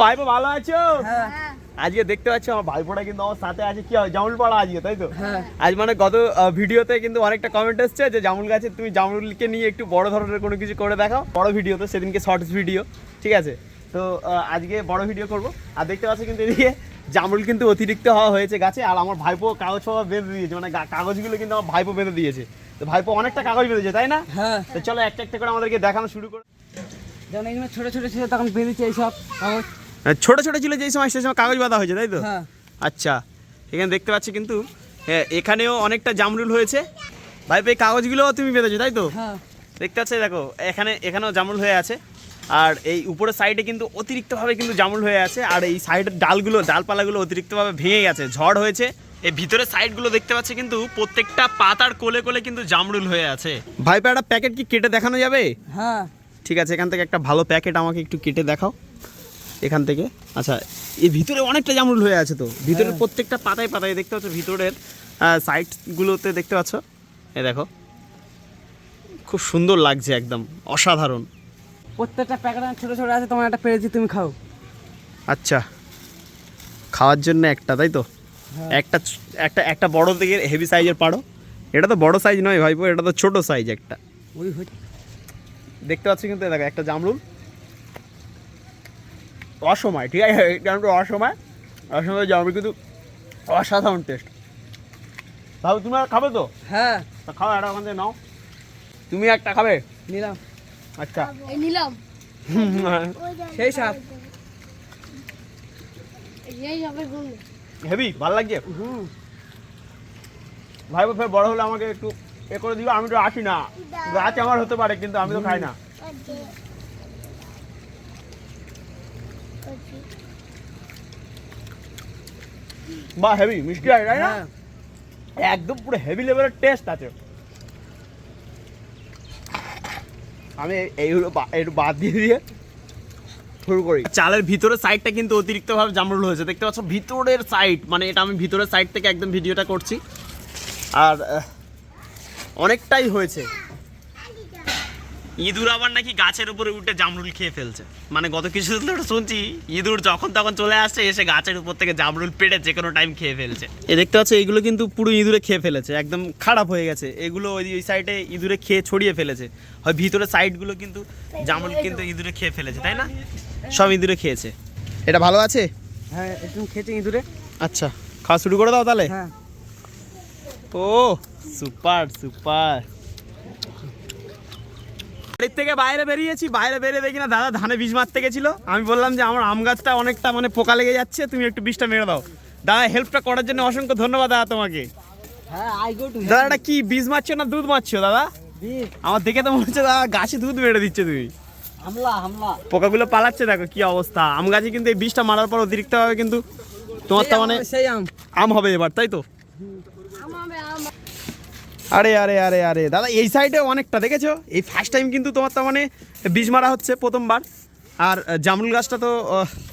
ভাইপো ভালো আছো? হ্যাঁ। আজকে দেখতে পাচ্ছ আমার ভাইপোটা কিন্তু আমার সাথে আছে। কি হয় জামুল পাড়া আজকে তাই তো? হ্যাঁ। আজ মানে গত ভিডিওতে কিন্তু অনেকটা কমেন্ট এসছে যে জামুল গাছে তুমি জামুলকে নিয়ে একটু বড় ধরনের কোনো কিছু করে দেখাও। বড় ভিডিওতে সেদিনকে শর্টস ভিডিও ঠিক আছে? তো আজকে বড় ভিডিও করব। আর দেখতে পাচ্ছ কিন্তু এদিকে জামুল কিন্তু অতিরিক্ত হওয়া হয়েছে গাছে আর আমার ভাইপো কাগজ ফাগজ বেঁধে দিয়েছে। মানে কাগজগুলো কিন্তু আমার ভাইপো বেঁধে দিয়েছে। তো ভাইপো অনেকটা কাগজ বেঁধেছে তাই না? হ্যাঁ। তো চলো একটা একটা করে আমাদেরকে দেখানো শুরু করো যেমন এখানে ছোট ছোট ছিল তখন বেঁধেছে এইসব কাগজ। ছোট ছোট ছিল যেই সময় সেই সময় কাগজ বাঁধা হয়েছে তাই তো? হ্যাঁ। আচ্ছা এখানে দেখতে পাচ্ছি কিন্তু হ্যাঁ, এখানেও অনেকটা জামরুল হয়েছে। ভাই এই কাগজগুলো তুমি বেঁধেছো তাই তো? হ্যাঁ। দেখতে পাচ্ছি দেখো এখানে এখানেও জামরুল হয়ে আছে। আর এই উপরের সাইডে কিন্তু অতিরিক্তভাবে কিন্তু জামরুল হয়ে আছে আর এই সাইডের ডালগুলো ডালপালাগুলো অতিরিক্তভাবে ভেঙে গেছে ঝড় হয়েছে। এই ভিতরের সাইডগুলো দেখতে পাচ্ছি কিন্তু প্রত্যেকটা পাতার কোলে কোলে কিন্তু জামরুল হয়ে আছে। ভাই একটা প্যাকেট কি কেটে দেখানো যাবে? হ্যাঁ। ঠিক আছে এখান থেকে একটা ভালো প্যাকেট আমাকে একটু কেটে দেখাও। এখান থেকে। আচ্ছা এই ভিতরে অনেকটা জামরুল হয়ে আছে তো। ভিতরের হ্যাঁ। প্রত্যেকটা পাতায় পাতায় দেখতে পাচ্ছ ভিতরের সাইডগুলোতে দেখতে পাচ্ছ। এ দেখো খুব সুন্দর লাগছে একদম অসাধারণ। প্রত্যেকটা প্যাকেট ছোট ছোট আছে তোমার একটা পেরেছি তুমি খাও। আচ্ছা খাওয়ার জন্য একটা তাই তো? হ্যাঁ। একটা একটা একটা বড় থেকে হেভি সাইজের পাড়ো। এটা তো বড় সাইজ নয় ভাইপো এটা তো ছোট সাইজ একটা। ওই দেখতে পাচ্ছি কিন্তু দেখো একটা জামরুল। অসময় ঠিক আছে? এটা একটু অসময় অসময় জামরুল কিন্তু অসাধারণ টেস্ট তাহলে তুমি আর খাবে তো? হ্যাঁ। তা খাও একটা ওখান থেকে নাও। তুমি একটা খাবে? নিলাম। আচ্ছা। নিলাম। সেই সাপ এই যাবে হেভি ভালো লাগছে? হুম। ভাই ফের বড় হলে আমাকে একটু এ করে দিবে আমি তো আসি না। গাছ আমার হতে পারে কিন্তু আমি তো খাই না। বা হেভি মিষ্টি আছে তাই না? হ্যাঁ। একদম পুরো হেভি লেভেলের টেস্ট আছে। আমি এইগুলো একটু বাদ দিয়ে দিয়ে শুরু করি। চালের ভিতরের সাইডটা কিন্তু অতিরিক্তভাবে জামরুল হয়েছে। দেখতে পাচ্ছ ভিতরের সাইড মানে এটা আমি ভিতরের সাইড থেকে একদম ভিডিওটা করছি। আর অনেকটাই হয়েছে। ইঁদুর আবার নাকি গাছের উপরে উঠে জামরুল খেয়ে ফেলছে। মানে গত কিছু দিন ধরে শুনছি ইঁদুর যখন তখন চলে আসছে এসে গাছের উপর থেকে জামরুল পেড়ে যে কোনো টাইম খেয়ে ফেলছে। এ দেখতে পাচ্ছ এগুলো কিন্তু পুরো ইঁদুরে খেয়ে ফেলেছে একদম খারাপ হয়ে গেছে। এগুলো ওই ওই সাইডে ইঁদুরে খেয়ে ছড়িয়ে ফেলেছে। হয় ভিতরের সাইডগুলো কিন্তু জামরুল কিন্তু ইঁদুরে খেয়ে ফেলেছে তাই না? সব ইঁদুরে খেয়েছে। এটা ভালো আছে? হ্যাঁ একটু খেয়েছি ইঁদুরে। আচ্ছা খাওয়া শুরু করে দাও তাহলে। হ্যাঁ। ও সুপার সুপার বাড়ির থেকে বাইরে বেরিয়েছি বাইরে বেরিয়ে দেখি না দাদা ধানে বীজ মারতে গেছিল। আমি বললাম যে আমার আম গাছটা অনেকটা মানে পোকা লেগে যাচ্ছে তুমি একটু বীজটা মেরে দাও। দাদা হেল্পটা করার জন্য অসংখ্য ধন্যবাদ দাদা তোমাকে। হ্যাঁ দাদা এটা কি বীজ মারছো না দুধ মারছো দাদা? আমার দেখে তো মনে হচ্ছে দাদা গাছে দুধ মেরে দিচ্ছে তুমি। পোকাগুলো পালাচ্ছে দেখো কি অবস্থা। আম গাছে কিন্তু এই বীজটা মারার পর অতিরিক্তভাবে কিন্তু তোমার তো মানে আম হবে এবার তাই তো? আরে আরে আরে আরে। দাদা এই সাইডে অনেকটা দেখেছ? এই ফার্স্ট টাইম কিন্তু তোমার তো মানে বীজ মারা হচ্ছে প্রথমবার। আর জামরুল গাছটা তো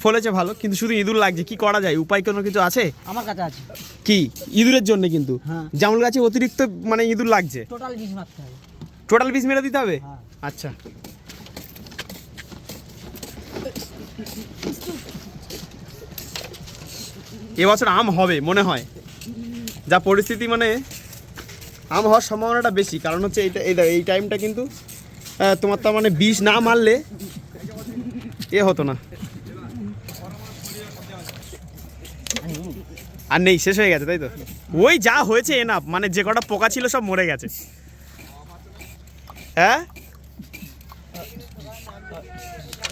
ফলেছে ভালো কিন্তু শুধু ইঁদুর লাগছে। কি করা যায়? উপায় কোনো কিছু আছে? আমার কাছে আছে। কি? ইঁদুরের জন্য কিন্তু? হ্যাঁ। জামরুল গাছে অতিরিক্ত মানে ইঁদুর লাগছে? টোটাল বিষ মারতে হবে। টোটাল বীজ মেরে দিতে হবে? হ্যাঁ। আচ্ছা। এবছর আম হবে মনে হয়। যা পরিস্থিতি মানে আম হওয়ার সম্ভাবনাটা বেশি কারণ হচ্ছে এইটা এই এই টাইমটা কিন্তু তোমার তার মানে বিষ না মারলে এ হতো না। আর নেই শেষ হয়ে গেছে তাই তো? ওই যা হয়েছে এনাফ মানে যে কটা পোকা ছিল সব মরে গেছে। হ্যাঁ?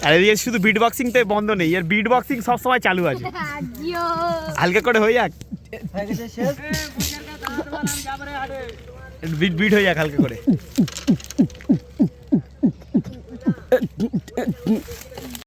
আর শুধু বিট বক্সিং তো বন্ধ নেই আর বিট বক্সিং সবসময় চালু আছে। হালকা করে হয়ে যাক। শেষ। বিট বিট হয়ে যায় হালকা করে।